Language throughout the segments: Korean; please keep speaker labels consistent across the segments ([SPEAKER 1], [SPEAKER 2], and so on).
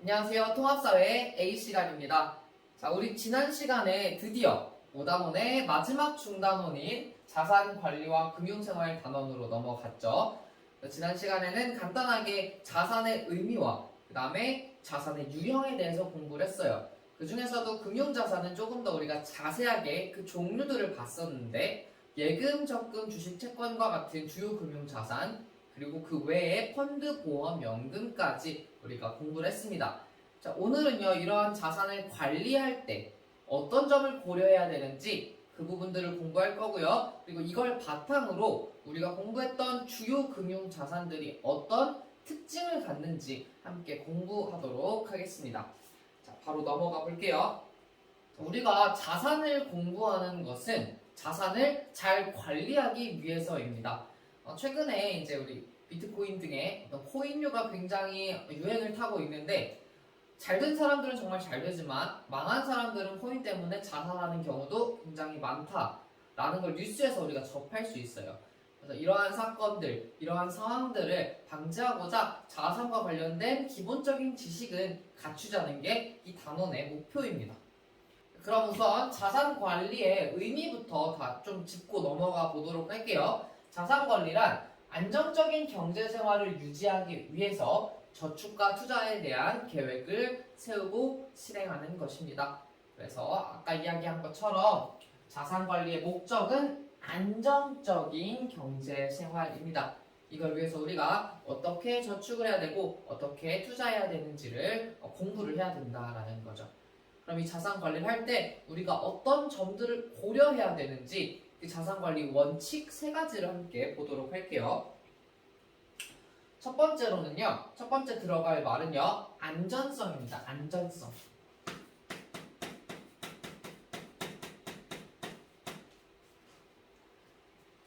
[SPEAKER 1] 안녕하세요. 통합사회 A 시간입니다. 자, 우리 지난 시간에 드디어 오다문의 마지막 중단원인 자산관리와 금융생활 단원으로 넘어갔죠. 지난 시간에는 간단하게 자산의 의미와 그 다음에 자산의 유형에 대해서 공부를 했어요. 그 중에서도 금융자산은 조금 더 우리가 자세하게 그 종류들을 봤었는데 예금, 적금, 주식, 채권과 같은 주요 금융자산 그리고 그 외에 펀드, 보험, 연금까지 우리가 공부를 했습니다. 자, 오늘은요, 이러한 자산을 관리할 때 어떤 점을 고려해야 되는지 그 부분들을 공부할 거고요. 그리고 이걸 바탕으로 우리가 공부했던 주요 금융 자산들이 어떤 특징을 갖는지 함께 공부하도록 하겠습니다. 자, 바로 넘어가 볼게요. 우리가 자산을 공부하는 것은 자산을 잘 관리하기 위해서입니다. 어, 최근에 이제 우리 비트코인 등의 어떤 코인류가 굉장히 유행을 타고 있는데 잘 된 사람들은 정말 잘 되지만 망한 사람들은 코인 때문에 자살하는 경우도 굉장히 많다라는 걸 뉴스에서 우리가 접할 수 있어요. 그래서 이러한 사건들, 이러한 상황들을 방지하고자 자산과 관련된 기본적인 지식은 갖추자는 게 이 단원의 목표입니다. 그럼 우선 자산 관리의 의미부터 다 좀 짚고 넘어가 보도록 할게요. 자산 관리란 안정적인 경제 생활을 유지하기 위해서 저축과 투자에 대한 계획을 세우고 실행하는 것입니다. 그래서 아까 이야기한 것처럼 자산 관리의 목적은 안정적인 경제 생활입니다. 이걸 위해서 우리가 어떻게 저축을 해야 되고 어떻게 투자해야 되는지를 공부를 해야 된다라는 거죠. 그럼 이 자산 관리를 할 때 우리가 어떤 점들을 고려해야 되는지 그 자산 관리 원칙 세 가지를 함께 보도록 할게요. 첫 번째로는요, 첫 번째 들어갈 말은요, 안전성입니다. 안전성.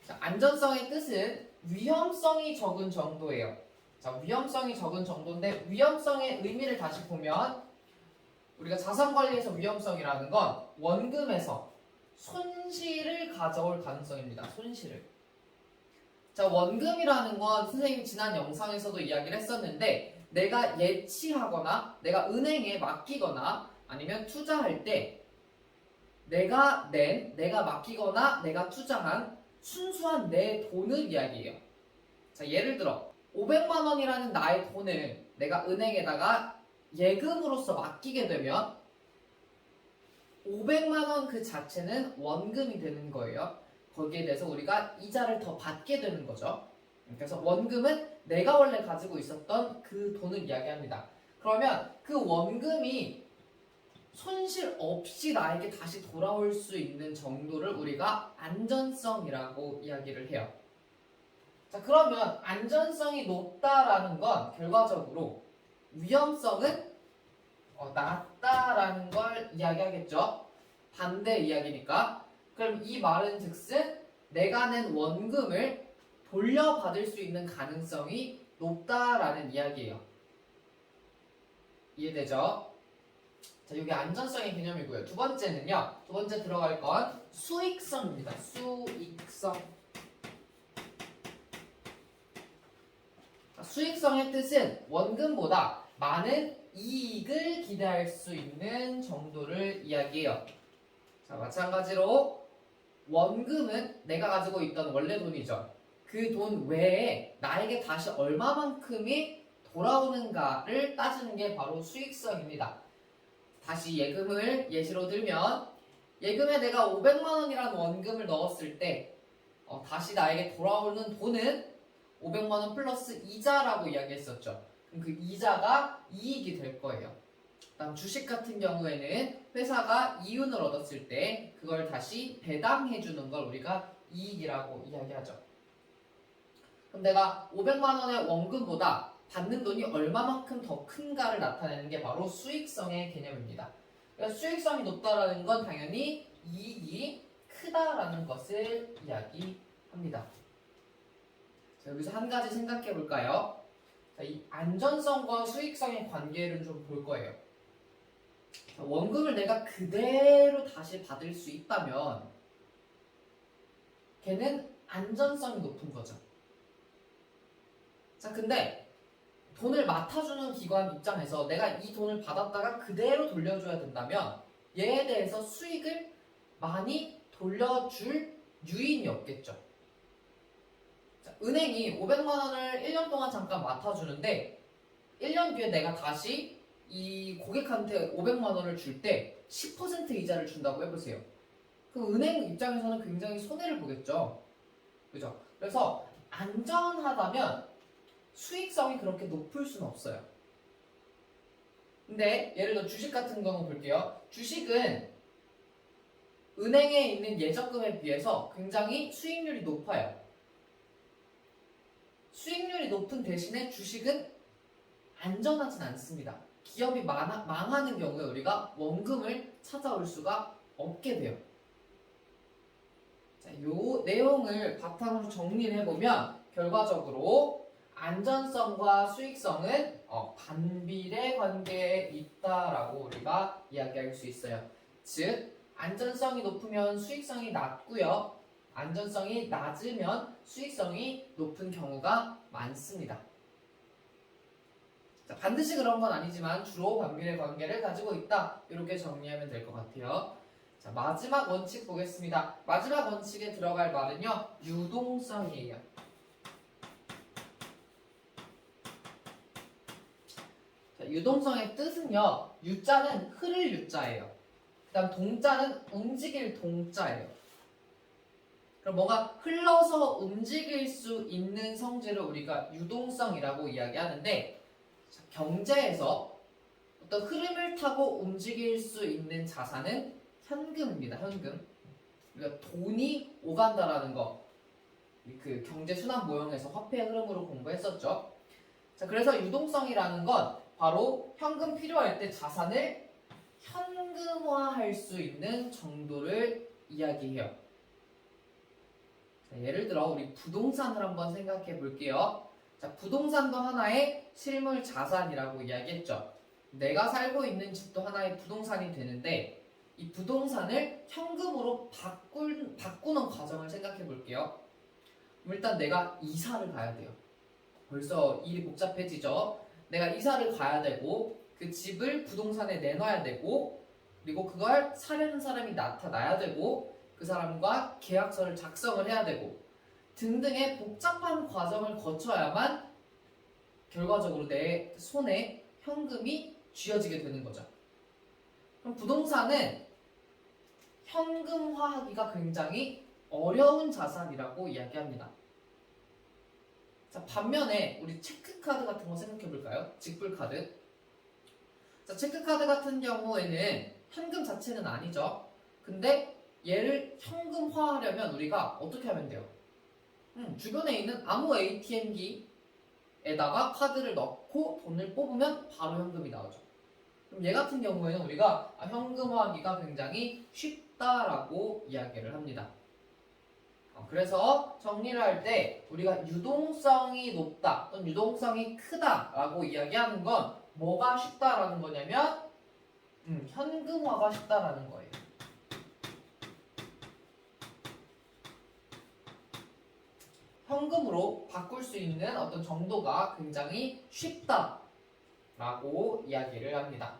[SPEAKER 1] 자, 안전성의 뜻은 위험성이 적은 정도예요. 자, 위험성이 적은 정도인데 위험성의 의미를 다시 보면 우리가 자산 관리에서 위험성이라는 건 원금에서 손실을 가져올 가능성입니다. 손실을. 자, 원금이라는 건 선생님 지난 영상에서도 이야기를 했었는데 내가 예치하거나 내가 은행에 맡기거나 아니면 투자할 때 내가 낸, 내가 맡기거나 내가 투자한 순수한 내 돈을 이야기해요. 자, 예를 들어 500만 원이라는 나의 돈을 내가 은행에다가 예금으로서 맡기게 되면 500만 원 그 자체는 원금이 되는 거예요. 거기에 대해서 우리가 이자를 더 받게 되는 거죠. 그래서 원금은 내가 원래 가지고 있었던 그 돈을 이야기합니다. 그러면 그 원금이 손실 없이 나에게 다시 돌아올 수 있는 정도를 우리가 안전성이라고 이야기를 해요. 자, 그러면 안전성이 높다라는 건 결과적으로 위험성은 어, 낮다라는 걸 이야기하겠죠. 반대 이야기니까. 그럼 이 말은 즉슨 내가 낸 원금을 돌려받을 수 있는 가능성이 높다라는 이야기예요. 이해되죠? 자, 이게 안전성의 개념이고요. 두 번째는요. 두 번째 들어갈 건 수익성입니다. 수익성. 자, 수익성의 뜻은 원금보다 많은 이익을 기대할 수 있는 정도를 이야기해요. 자, 마찬가지로 원금은 내가 가지고 있던 원래 돈이죠. 그 돈 외에 나에게 다시 얼마만큼이 돌아오는가를 따지는 게 바로 수익성입니다. 다시 예금을 예시로 들면 예금에 내가 500만 원이라는 원금을 넣었을 때 어, 다시 나에게 돌아오는 돈은 500만 원 플러스 이자라고 이야기했었죠. 그럼 그 이자가 이익이 될 거예요. 다음 주식 같은 경우에는 회사가 이윤을 얻었을 때 그걸 다시 배당해 주는 걸 우리가 이익이라고 이야기하죠. 그럼 내가 500만 원의 원금보다 받는 돈이 얼마만큼 더 큰가를 나타내는 게 바로 수익성의 개념입니다. 그래서 수익성이 높다라는 건 당연히 이익이 크다라는 것을 이야기합니다. 자, 여기서 한 가지 생각해 볼까요? 자, 이 안전성과 수익성의 관계를 좀 볼 거예요. 자, 원금을 내가 그대로 다시 받을 수 있다면 걔는 안전성이 높은 거죠. 자, 근데 돈을 맡아주는 기관 입장에서 내가 이 돈을 받았다가 그대로 돌려줘야 된다면 얘에 대해서 수익을 많이 돌려줄 유인이 없겠죠. 자, 은행이 500만 원을 1년 동안 잠깐 맡아주는데 1년 뒤에 내가 다시 이 고객한테 500만 원을 줄 때 10% 이자를 준다고 해보세요. 그 은행 입장에서는 굉장히 손해를 보겠죠. 그죠? 그래서 안전하다면 수익성이 그렇게 높을 수는 없어요. 근데 예를 들어 주식 같은 경우 볼게요. 주식은 은행에 있는 예적금에 비해서 굉장히 수익률이 높아요. 수익률이 높은 대신에 주식은 안전하진 않습니다. 기업이 많아- 망하는 경우에 우리가 원금을 찾아올 수가 없게 돼요. 자, 요 내용을 바탕으로 정리를 해보면 결과적으로 안전성과 수익성은 어, 반비례 관계에 있다라고 우리가 이야기할 수 있어요. 즉 안전성이 높으면 수익성이 낮고요. 안전성이 낮으면 수익성이 높은 경우가 많습니다. 자, 반드시 그런 건 아니지만 주로 반비례 관계를 가지고 있다. 이렇게 정리하면 될 것 같아요. 자, 마지막 원칙 보겠습니다. 마지막 원칙에 들어갈 말은요, 유동성이에요. 자, 유동성의 뜻은요, 유자는 흐를 유자예요. 그 다음 동자는 움직일 동자예요. 그럼 뭐가 흘러서 움직일 수 있는 성질을 우리가 유동성이라고 이야기하는데, 자, 경제에서 어떤 흐름을 타고 움직일 수 있는 자산은 현금입니다. 현금. 우리가 돈이 오간다라는 거. 그 경제 순환 모형에서 화폐의 흐름으로 공부했었죠. 자, 그래서 유동성이라는 건 바로 현금 필요할 때 자산을 현금화할 수 있는 정도를 이야기해요. 자, 예를 들어 우리 부동산을 한번 생각해 볼게요. 자, 부동산도 하나의 실물 자산이라고 이야기했죠. 내가 살고 있는 집도 하나의 부동산이 되는데 이 부동산을 현금으로 바꿀, 바꾸는 과정을 생각해 볼게요. 일단 내가 이사를 가야 돼요. 벌써 일이 복잡해지죠. 내가 이사를 가야 되고 그 집을 부동산에 내놔야 되고 그리고 그걸 사려는 사람이 나타나야 되고 그 사람과 계약서를 작성을 해야 되고 등등의 복잡한 과정을 거쳐야만 결과적으로 내 손에 현금이 쥐어지게 되는 거죠. 그럼 부동산은 현금화하기가 굉장히 어려운 자산이라고 이야기합니다. 자, 반면에 우리 체크카드 같은 거 생각해 볼까요? 직불카드. 자, 체크카드 같은 경우에는 현금 자체는 아니죠. 근데 얘를 현금화하려면 우리가 어떻게 하면 돼요? 음, 주변에 있는 아무 ATM기에다가 카드를 넣고 돈을 뽑으면 바로 현금이 나오죠. 그럼 얘 같은 경우에는 우리가 아, 현금화하기가 굉장히 쉽다라고 이야기를 합니다. 어, 그래서 정리를 할 때 우리가 유동성이 높다 또는 유동성이 크다라고 이야기하는 건 뭐가 쉽다라는 거냐면 음, 현금화가 쉽다라는 거예요. 현금으로 바꿀 수 있는 어떤 정도가 굉장히 쉽다라고 이야기를 합니다.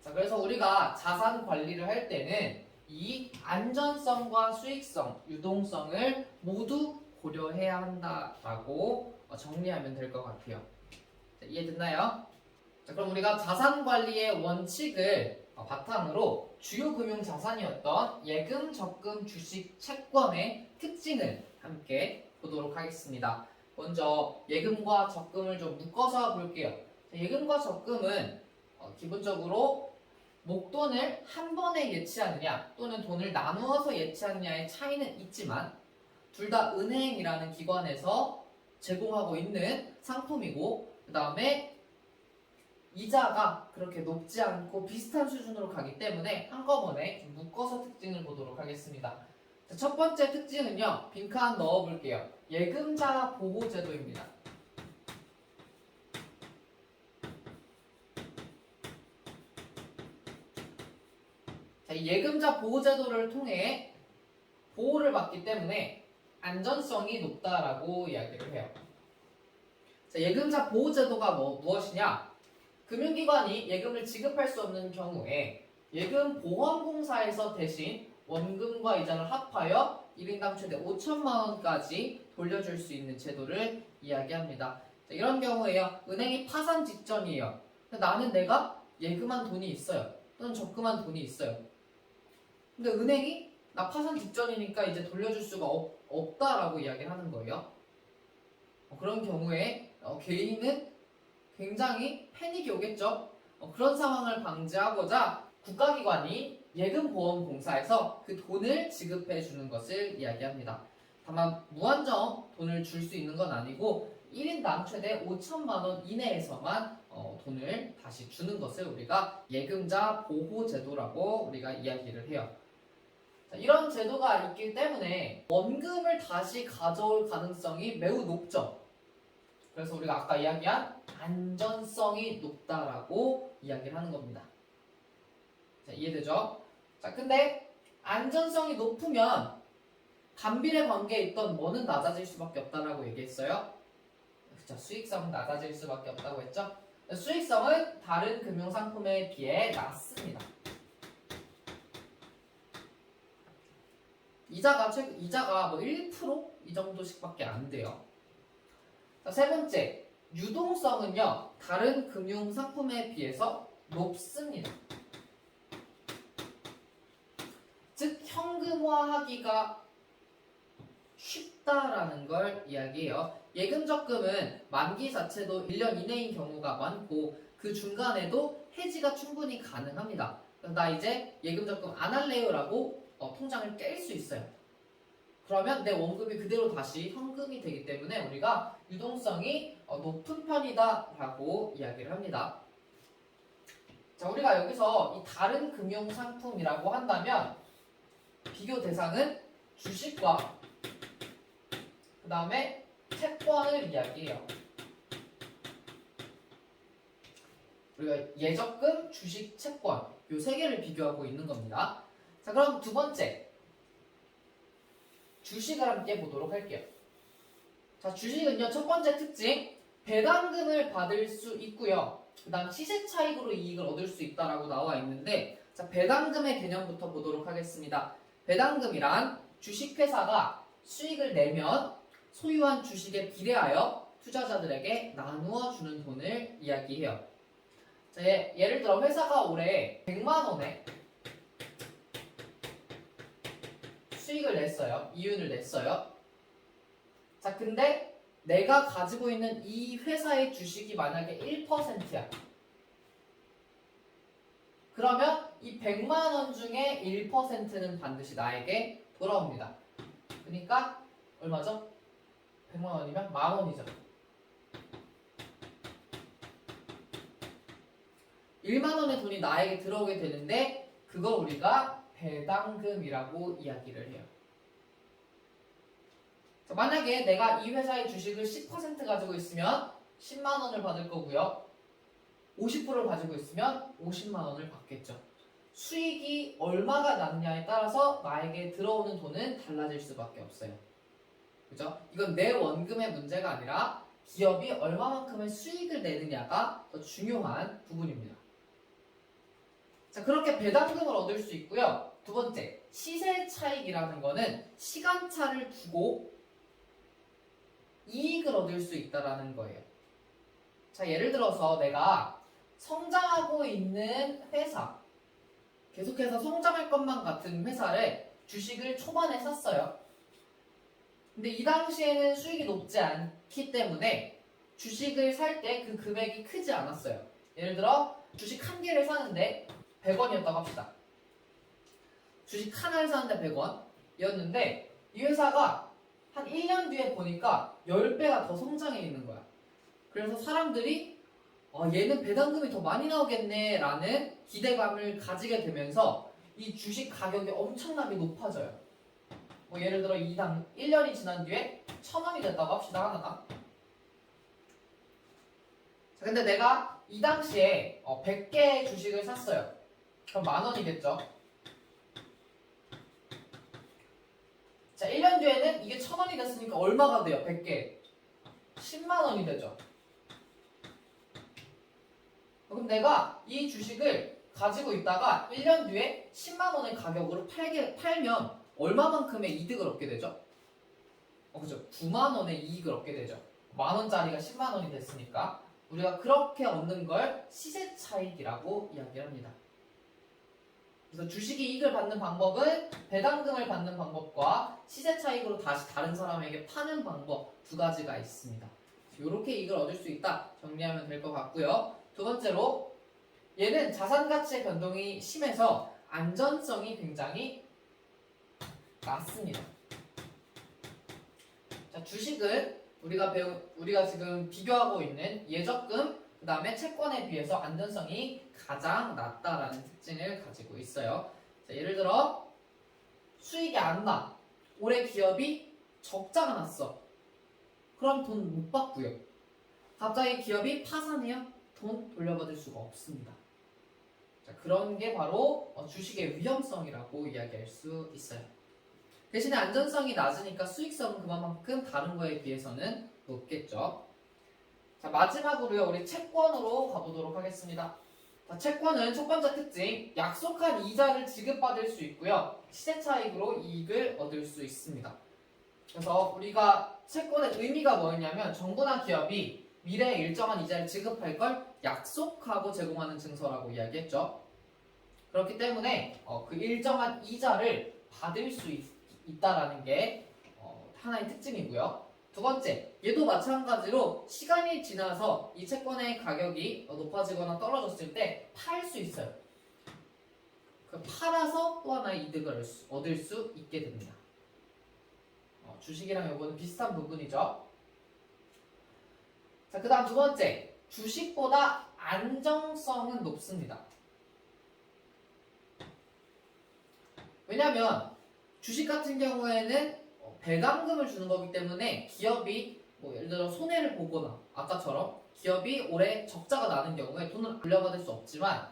[SPEAKER 1] 자, 그래서 우리가 자산 관리를 할 때는 이 안전성과 수익성, 유동성을 모두 고려해야 한다라고 어, 정리하면 될 것 같아요. 자, 이해됐나요? 자, 그럼 우리가 자산 관리의 원칙을 어, 바탕으로 주요 금융 자산이었던 예금, 적금, 주식, 채권의 특징을 함께 보도록 하겠습니다. 먼저 예금과 적금을 좀 묶어서 볼게요. 자, 예금과 적금은 어, 기본적으로 목돈을 한 번에 예치하느냐 또는 돈을 나누어서 예치하느냐의 차이는 있지만 둘 다 은행이라는 기관에서 제공하고 있는 상품이고 그 다음에 이자가 그렇게 높지 않고 비슷한 수준으로 가기 때문에 한꺼번에 좀 묶어서 특징을 보도록 하겠습니다. 자, 첫 번째 특징은요. 빈칸 넣어볼게요. 예금자 보호제도입니다. 예금자 보호제도를 통해 보호를 받기 때문에 안전성이 높다라고 이야기를 해요. 자, 예금자 보호제도가 뭐, 무엇이냐? 금융기관이 예금을 지급할 수 없는 경우에 예금 보험공사에서 대신 원금과 이자를 합하여 1인당 최대 5천만 원까지 돌려줄 수 있는 제도를 이야기합니다. 자, 이런 경우에요. 은행이 파산 직전이에요. 나는 내가 예금한 돈이 있어요. 또는 적금한 돈이 있어요. 근데 은행이 나 파산 직전이니까 이제 돌려줄 수가 없, 없다라고 이야기를 하는 거예요. 어, 그런 경우에 어, 개인은 굉장히 패닉이 오겠죠. 어, 그런 상황을 방지하고자 국가기관이 예금보험공사에서 그 돈을 지급해 주는 것을 이야기합니다. 다만 무한정 돈을 줄 수 있는 건 아니고 1인당 최대 5천만 원 이내에서만 어, 돈을 다시 주는 것을 우리가 예금자 보호 제도라고 우리가 이야기를 해요. 자, 이런 제도가 있기 때문에 원금을 다시 가져올 가능성이 매우 높죠. 그래서 우리가 아까 이야기한 안전성이 높다라고 이야기를 하는 겁니다. 자, 이해되죠? 자, 근데 안전성이 높으면 간비례 관계에 있던 뭐는 낮아질 수밖에 없다라고 얘기했어요. 그쵸? 수익성은 낮아질 수밖에 없다고 했죠. 수익성은 다른 금융 상품에 비해 낮습니다. 이자가 최 이자가 뭐 1%이 정도씩밖에 안 돼요. 자, 세 번째, 유동성은요 다른 금융 상품에 비해서 높습니다. 즉 현금화하기가 쉽다라는 걸 이야기해요. 예금 적금은 만기 자체도 1년 이내인 경우가 많고 그 중간에도 해지가 충분히 가능합니다. 나 이제 예금 적금 안 할래요라고 어, 통장을 깰 수 있어요. 그러면 내 원금이 그대로 다시 현금이 되기 때문에 우리가 유동성이 어, 높은 편이다라고 이야기를 합니다. 자, 우리가 여기서 이 다른 금융 상품이라고 한다면 비교 대상은 주식과 그 다음에 채권을 이야기해요. 우리가 예적금, 주식, 채권 요세 개를 비교하고 있는 겁니다. 자, 그럼 두 번째 주식을 함께 보도록 할게요. 자, 주식은요 첫 번째 특징 배당금을 받을 수 있고요. 그 다음 시세 차익으로 이익을 얻을 수 있다라고 나와 있는데 자, 배당금의 개념부터 보도록 하겠습니다. 배당금이란 주식회사가 수익을 내면 소유한 주식에 비례하여 투자자들에게 나누어 주는 돈을 이야기해요. 자, 예, 예를 들어 회사가 올해 100만 원에 수익을 냈어요. 이윤을 냈어요. 자, 근데 내가 가지고 있는 이 회사의 주식이 만약에 1%야. 그러면 이 100만 원 중에 1%는 반드시 나에게 돌아옵니다. 그러니까 얼마죠? 100만 원이면 만 원이죠. 1만 원의 돈이 나에게 들어오게 되는데 그걸 우리가 배당금이라고 이야기를 해요. 자, 만약에 내가 이 회사의 주식을 10% 가지고 있으면 10만 원을 받을 거고요. 50%를 가지고 있으면 50만 원을 받겠죠. 수익이 얼마가 났냐에 따라서 나에게 들어오는 돈은 달라질 수밖에 없어요. 그죠? 이건 내 원금의 문제가 아니라 기업이 얼마만큼의 수익을 내느냐가 더 중요한 부분입니다. 자, 그렇게 배당금을 얻을 수 있고요. 두 번째, 시세 차익이라는 거는 시간차를 두고 이익을 얻을 수 있다라는 거예요. 자, 예를 들어서 내가 성장하고 있는 회사, 계속해서 성장할 것만 같은 회사를 주식을 초반에 샀어요. 근데 이 당시에는 수익이 높지 않기 때문에 주식을 살 때 그 금액이 크지 않았어요. 예를 들어 주식 한 개를 사는데 100원이었다고 합시다. 주식 하나를 사는데 100원이었는데 이 회사가 한 1년 뒤에 보니까 10배가 더 성장해 있는 거야. 그래서 사람들이 어, 얘는 배당금이 더 많이 나오겠네 라는 기대감을 가지게 되면서 이 주식 가격이 엄청나게 높아져요. 뭐 예를 들어 2당 1년이 지난 뒤에 1000원이 됐다고 합시다 하나가. 자, 근데 내가 이 당시에 어, 100개의 주식을 샀어요. 그럼 만 원이겠죠. 자, 1년 뒤에는 이게 1000원이 됐으니까 얼마가 돼요? 100개. 10만 원이 되죠. 그럼 내가 이 주식을 가지고 있다가 1년 뒤에 10만 원의 가격으로 팔게, 팔면 얼마만큼의 이득을 얻게 되죠? 어, 그죠. 9만 원의 이익을 얻게 되죠. 만 원짜리가 10만 원이 됐으니까 우리가 그렇게 얻는 걸 시세 차익이라고 이야기합니다. 그래서 주식이 이익을 받는 방법은 배당금을 받는 방법과 시세 차익으로 다시 다른 사람에게 파는 방법 두 가지가 있습니다. 이렇게 이익을 얻을 수 있다 정리하면 될 것 같고요. 두 번째로 얘는 자산 가치의 변동이 심해서 안전성이 굉장히 낮습니다. 자, 주식은 우리가 배우 우리가 지금 비교하고 있는 예적금 그 다음에 채권에 비해서 안전성이 가장 낮다라는 특징을 가지고 있어요. 자, 예를 들어 수익이 안 나. 올해 기업이 적자가 났어. 그럼 돈 못 받고요. 갑자기 기업이 파산해요. 돈 돌려받을 수가 없습니다. 자, 그런 게 바로 어, 주식의 위험성이라고 이야기할 수 있어요. 대신에 안전성이 낮으니까 수익성은 그만큼 다른 거에 비해서는 높겠죠. 자, 마지막으로요, 우리 채권으로 가보도록 하겠습니다. 자, 채권은 첫 번째 특징, 약속한 이자를 지급받을 수 있고요, 시세 차익으로 이익을 얻을 수 있습니다. 그래서 우리가 채권의 의미가 뭐였냐면, 정부나 기업이 미래에 일정한 이자를 지급할 걸 약속하고 제공하는 증서라고 이야기했죠. 그렇기 때문에 어, 그 일정한 이자를 받을 수 있, 있다라는 게 어, 하나의 특징이고요. 두 번째, 얘도 마찬가지로 시간이 지나서 이 채권의 가격이 높아지거나 떨어졌을 때 팔 수 있어요. 그 팔아서 또 하나의 이득을 얻을 수- 있게 됩니다. 어, 주식이랑 요거는 비슷한 부분이죠. 자, 그 다음 두 번째, 주식보다 안정성은 높습니다. 왜냐면 주식 같은 경우에는 어, 배당금을 주는 거기 때문에 기업이 뭐 예를 들어 손해를 보거나 아까처럼 기업이 올해 적자가 나는 경우에 돈을 돌려받을 수 없지만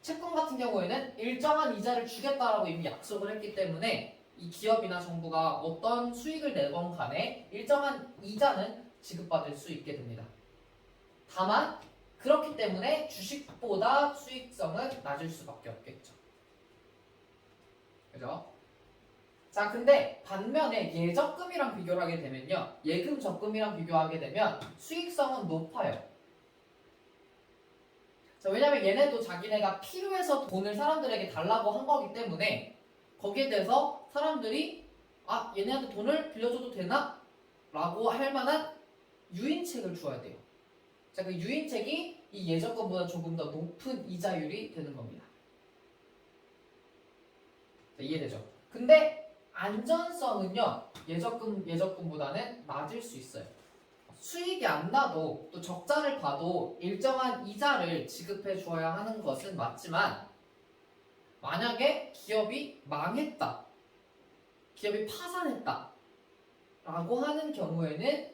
[SPEAKER 1] 채권 같은 경우에는 일정한 이자를 주겠다라고 이미 약속을 했기 때문에 이 기업이나 정부가 어떤 수익을 내건 간에 일정한 이자는 지급받을 수 있게 됩니다. 다만 그렇기 때문에 주식보다 수익성은 낮을 수밖에 없겠죠. 그죠? 자, 근데 반면에 예적금이랑 비교를 하게 되면요. 예금 적금이랑 비교하게 되면 수익성은 높아요. 자, 왜냐면 얘네도 자기네가 필요해서 돈을 사람들에게 달라고 한 거기 때문에 거기에 대해서 사람들이 아, 얘네한테 돈을 빌려줘도 되나? 라고 할 만한 유인책을 줘야 돼요. 자, 그 유인책이 이 예적금보다 조금 더 높은 이자율이 되는 겁니다. 자, 이해되죠? 근데 안전성은요 예적금 예적금보다는 낮을 수 있어요. 수익이 안 나도 또 적자를 봐도 일정한 이자를 지급해 주어야 하는 것은 맞지만 만약에 기업이 망했다, 기업이 파산했다, 라고 하는 경우에는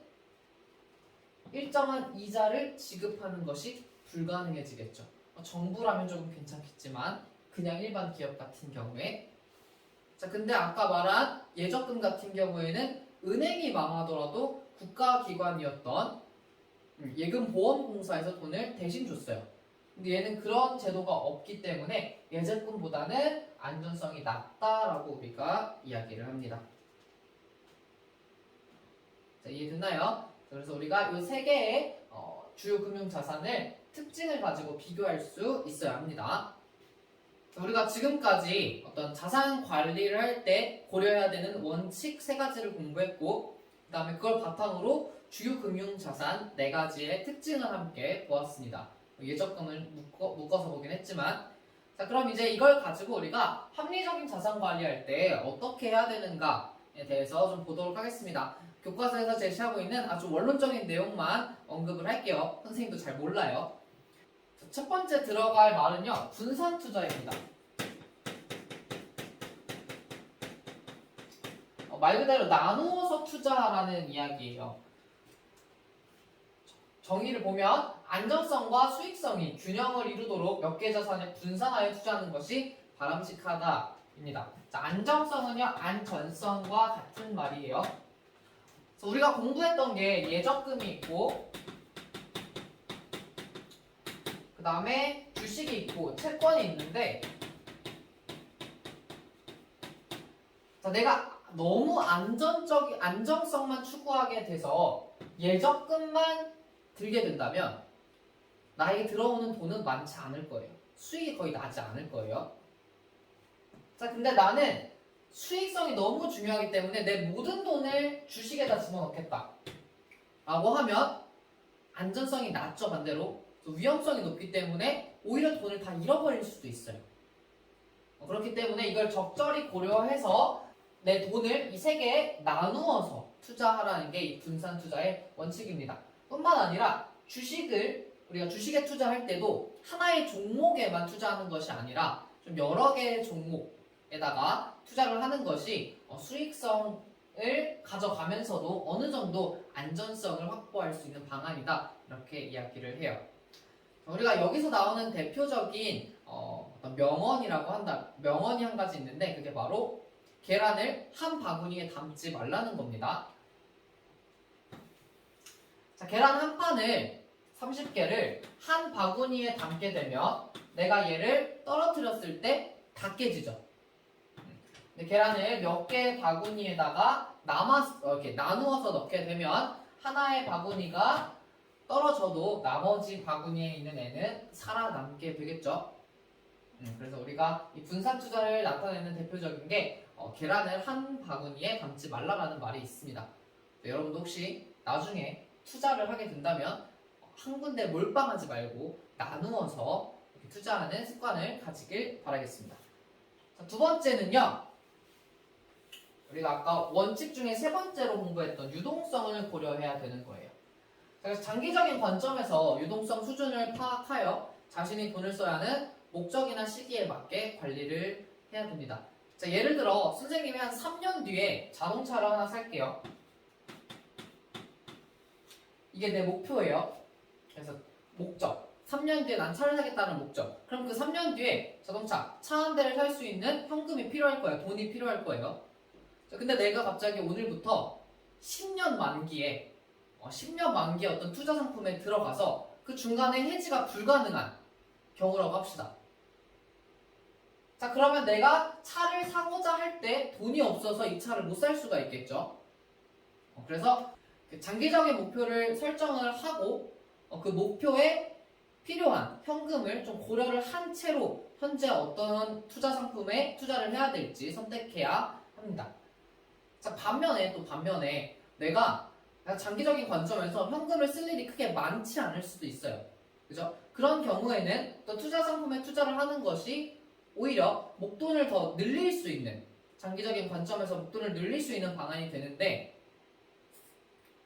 [SPEAKER 1] 일정한 이자를 지급하는 것이 불가능해지겠죠. 어, 정부라면 조금 괜찮겠지만 그냥 일반 기업 같은 경우에 자, 근데 아까 말한 예적금 같은 경우에는 은행이 망하더라도 국가기관이었던 음, 예금보험공사에서 돈을 대신 줬어요. 근데 얘는 그런 제도가 없기 때문에 예적금보다는 안전성이 낮다라고 우리가 이야기를 합니다. 자, 이해됐나요? 그래서 우리가 이 세 개의 어, 주요 금융 자산을 특징을 가지고 비교할 수 있어야 합니다. 우리가 지금까지 어떤 자산 관리를 할 때 고려해야 되는 원칙 세 가지를 공부했고, 그 다음에 그걸 바탕으로 주요 금융 자산 네 가지의 특징을 함께 보았습니다. 예적금을 묶어, 묶어 서 보긴 했지만, 자, 그럼 이제 이걸 가지고 우리가 합리적인 자산 관리할 때 어떻게 해야 되는가에 대해서 좀 보도록 하겠습니다. 교과서에서 제시하고 있는 아주 원론적인 내용만 언급을 할게요. 선생님도 잘 몰라요. 첫 번째 들어갈 말은요, 분산 투자입니다. 어, 말 그대로 나누어서 투자라는 이야기예요. 정의를 보면 안정성과 수익성이 균형을 이루도록 몇 개 자산에 분산하여 투자하는 것이 바람직하다 입니다. 자, 안정성은요, 안전성과 같은 말이에요. 우리가 공부했던 게 예적금이 있고, 그 다음에 주식이 있고, 채권이 있는데, 자, 내가 너무 안전적, 안정성만 추구하게 돼서 예적금만 들게 된다면, 나에게 들어오는 돈은 많지 않을 거예요. 수익이 거의 나지 않을 거예요. 자, 근데 나는 수익성이 너무 중요하기 때문에 내 모든 돈을 주식에다 집어넣겠다. 라고 하면 안전성이 낮죠, 반대로. 또 위험성이 높기 때문에 오히려 돈을 다 잃어버릴 수도 있어요. 어, 그렇기 때문에 이걸 적절히 고려해서 내 돈을 이 세 개에 나누어서 투자하라는 게 이 분산 투자의 원칙입니다. 뿐만 아니라 주식을 우리가 주식에 투자할 때도 하나의 종목에만 투자하는 것이 아니라 좀 여러 개의 종목에다가 투자를 하는 것이 어, 수익성을 가져가면서도 어느 정도 안전성을 확보할 수 있는 방안이다 이렇게 이야기를 해요. 우리가 여기서 나오는 대표적인 어, 어떤 명언이라고 한다 명언이 한 가지 있는데 그게 바로 계란을 한 바구니에 담지 말라는 겁니다. 자, 계란 한 판을 30개를 한 바구니에 담게 되면 내가 얘를 떨어뜨렸을 때 다 깨지죠. 근데 계란을 몇 개의 바구니에다가 남아 어, 이렇게 나누어서 넣게 되면 하나의 바구니가 떨어져도 나머지 바구니에 있는 애는 살아남게 되겠죠. 음, 그래서 우리가 이 분산 투자를 나타내는 대표적인 게 어, 계란을 한 바구니에 담지 말라라는 말이 있습니다. 네, 여러분도 혹시 나중에 투자를 하게 된다면 한 군데 몰빵하지 말고 나누어서 투자하는 습관을 가지길 바라겠습니다. 자, 두 번째는요. 우리가 아까 원칙 중에 세 번째로 공부했던 유동성을 고려해야 되는 거예요. 그래서 장기적인 관점에서 유동성 수준을 파악하여 자신이 돈을 써야 하는 목적이나 시기에 맞게 관리를 해야 됩니다. 자, 예를 들어 선생님이 한 3년 뒤에 자동차를 하나 살게요. 이게 내 목표예요. 그래서 목적. 3년 뒤에 난 차를 사겠다는 목적. 그럼 그 3년 뒤에 자동차, 차 한 대를 살 수 있는 현금이 필요할 거예요. 돈이 필요할 거예요. 자, 근데 내가 갑자기 오늘부터 10년 만기에, 어, 10년 만기에 어떤 투자 상품에 들어가서 그 중간에 해지가 불가능한 경우라고 합시다. 자, 그러면 내가 차를 사고자 할 때 돈이 없어서 이 차를 못 살 수가 있겠죠. 어, 그래서 그 장기적인 목표를 설정을 하고 어, 그 목표에 필요한 현금을 좀 고려를 한 채로 현재 어떤 투자 상품에 투자를 해야 될지 선택해야 합니다. 자 반면에 또 반면에 내가 장기적인 관점에서 현금을 쓸 일이 크게 많지 않을 수도 있어요. 그죠? 그런 경우에는 또 투자 상품에 투자를 하는 것이 오히려 목돈을 더 늘릴 수 있는 장기적인 관점에서 목돈을 늘릴 수 있는 방안이 되는데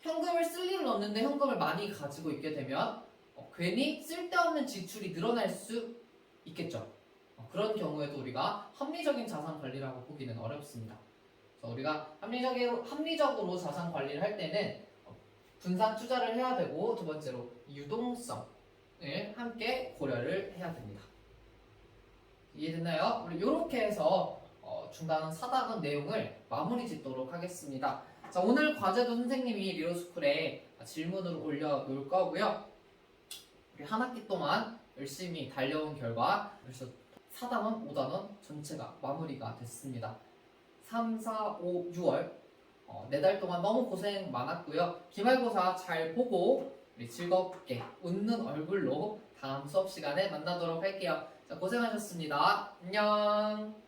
[SPEAKER 1] 현금을 쓸 일은 없는데 현금을 많이 가지고 있게 되면 어, 괜히 쓸데없는 지출이 늘어날 수 있겠죠. 어, 그런 경우에도 우리가 합리적인 자산 관리라고 보기는 어렵습니다. 우리가 합리적으로, 합리적으로 자산 관리를 할 때는 어, 분산 투자를 해야 되고 두 번째로 유동성을 함께 고려를 해야 됩니다. 이해됐나요? 우리 이렇게 해서 어, 중간 4단원 내용을 마무리 짓도록 하겠습니다. 자, 오늘 과제도 선생님이 리로스쿨에 질문으로 올려놓을 거고요. 우리 한 학기 동안 열심히 달려온 결과 그래서 4단원, 5단원 전체가 마무리가 됐습니다. 3, 4, 5, 6월 어, 네달 동안 너무 고생 많았고요. 기말고사 잘 보고 우리 즐겁게 웃는 얼굴로 다음 수업 시간에 만나도록 할게요. 자, 고생하셨습니다. 안녕.